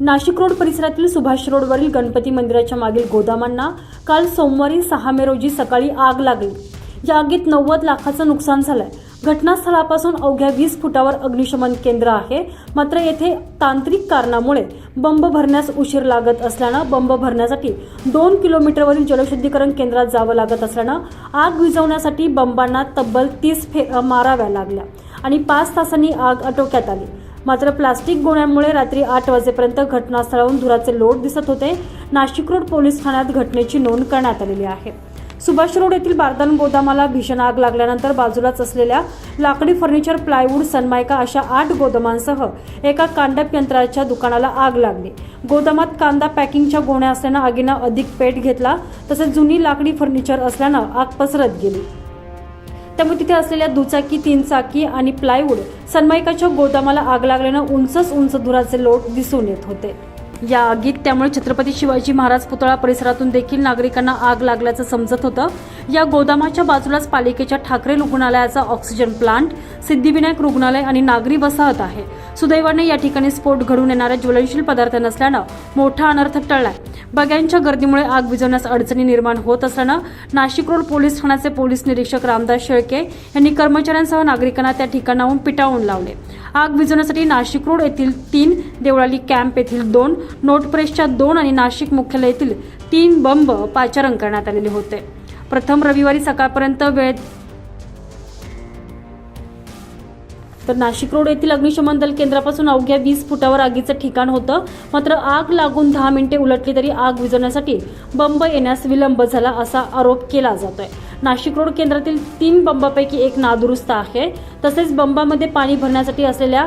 Nashik road परिसरातील सुभाष रोडवरील गणपती मंदिराच्या मागील गोदामांना काल सोमवारी सहा मे रोजी सकाळी आग लागली. या आगीत नव्वद लाखाचं नुकसान झालंय. घटनास्थळापासून अवघ्या वीस फुटावर अग्निशमन केंद्र आहे. मात्र येथे तांत्रिक कारणामुळे बंब भरण्यास उशीर लागत असल्यानं बंब भरण्यासाठी दोन किलोमीटरवरील जलशुद्धीकरण केंद्रात जावं लागत असल्यानं आग विझवण्यासाठी बंबांना तब्बल तीस फे माराव्या लागल्या आणि पाच तासांनी आग आटोक्यात आली. मात्र प्लास्टिक गोण्यांमुळे रात्री आठ वाजेपर्यंत घटनास्थळावरून धुराचे लोट दिसत होते. नाशिक रोड पोलीस ठाण्यात घटनेची नोंद करण्यात आलेली आहे. सुभाष रोड येथील बारदान गोदामाला भीषण आग लागल्यानंतर बाजूलाच असलेल्या लाकडी फर्निचर प्लायवूड सनमायका अशा आठ गोदामांसह एका कांडप यंत्राच्या दुकानाला आग लागली. गोदामात कांदा पॅकिंगच्या गोण्या असल्यानं आगीनं अधिक पेट घेतला तसेच जुनी लाकडी फर्निचर असल्यानं आग पसरत गेली. त्यामुळे तिथे असलेल्या दुचाकी तीन चाकी आणि प्लायवूड सन्मायकाच्या गोदामाला आग लागल्यानं उंचच उंच धुराचे लोट दिसून येत होते. या आगीत त्यामुळे छत्रपती शिवाजी महाराज पुतळा परिसरातून देखील नागरिकांना आग लागल्याचं समजत होतं. या गोदामाच्या बाजूलाच पालिकेच्या ठाकरे रुग्णालयाचा ऑक्सिजन प्लांट सिद्धिविनायक रुग्णालय आणि नागरी वसाहत आहे. सुदैवाने या ठिकाणी स्फोट घडून येणारा ज्वलनशील पदार्थ नसल्यानं मोठा अनर्थ टळलाय. बग्यांच्या गर्दीमुळे आग विझवण्यास अडचणी निर्माण होत असल्यानं नाशिक रोड पोलीस ठाण्याचे पोलीस निरीक्षक रामदास शेळके यांनी कर्मचाऱ्यांसह नागरिकांना त्या ठिकाणाहून पिटाळून लावले. आग विझवण्यासाठी नाशिक रोड येथील तीन देवळाली कॅम्प येथील दोन नोटप्रेसच्या दोन आणि नाशिक मुख्यालय येथील तीन बंब पाचारण करण्यात आलेले होते. प्रथम रविवारी सकाळपर्यंत वेळ तर नाशिक रोड येथील अग्निशमन दल केंद्रापासून अवघ्या वीस फुटावर आगीचं ठिकाण होतं. मात्र आग लागून दहा मिनिटे उलटली तरी आग विझवण्यासाठी बंब येण्यास विलंब झाला असा आरोप केला जातोय. नाशिक रोड केंद्रातील तीन बंबापैकी एक नादुरुस्त आहे. तसेच बंबामध्ये पाणी भरण्यासाठी असलेल्या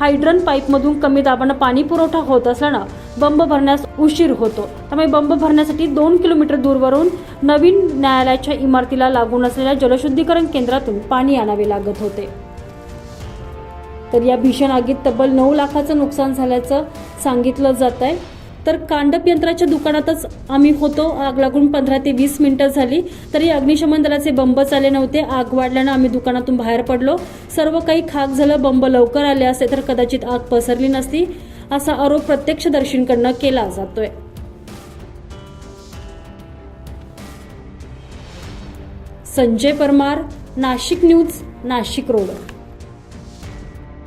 हायड्रन पाईपमधून कमी दाबानं पाणी पुरवठा होत असल्यानं बंब भरण्यास उशीर होतो. त्यामुळे बंब भरण्यासाठी दोन किलोमीटर दूरवरून नवीन न्यायालयाच्या इमारतीला लागून असलेल्या जलशुद्धीकरण केंद्रातून पाणी आणावे लागत होते. तर या भीषण आगीत तब्बल नऊ लाखाचं नुकसान झाल्याचं सांगितलं जात आहे तर कांडप यंत्राच्या दुकानातच आम्ही होतो. आग लागून पंधरा ते वीस मिनिटं झाली. तरी अग्निशमन दलाचे बंब चाले नव्हते. आग वाढल्यानं आम्ही दुकानातून बाहेर पडलो. सर्व काही खाक झालं. बंब लवकर आले असते तर कदाचित आग पसरली नसती असा आरोप प्रत्यक्षदर्शींकडनं केला जातोय. Sanjay Parmar Nashik news Nashik road.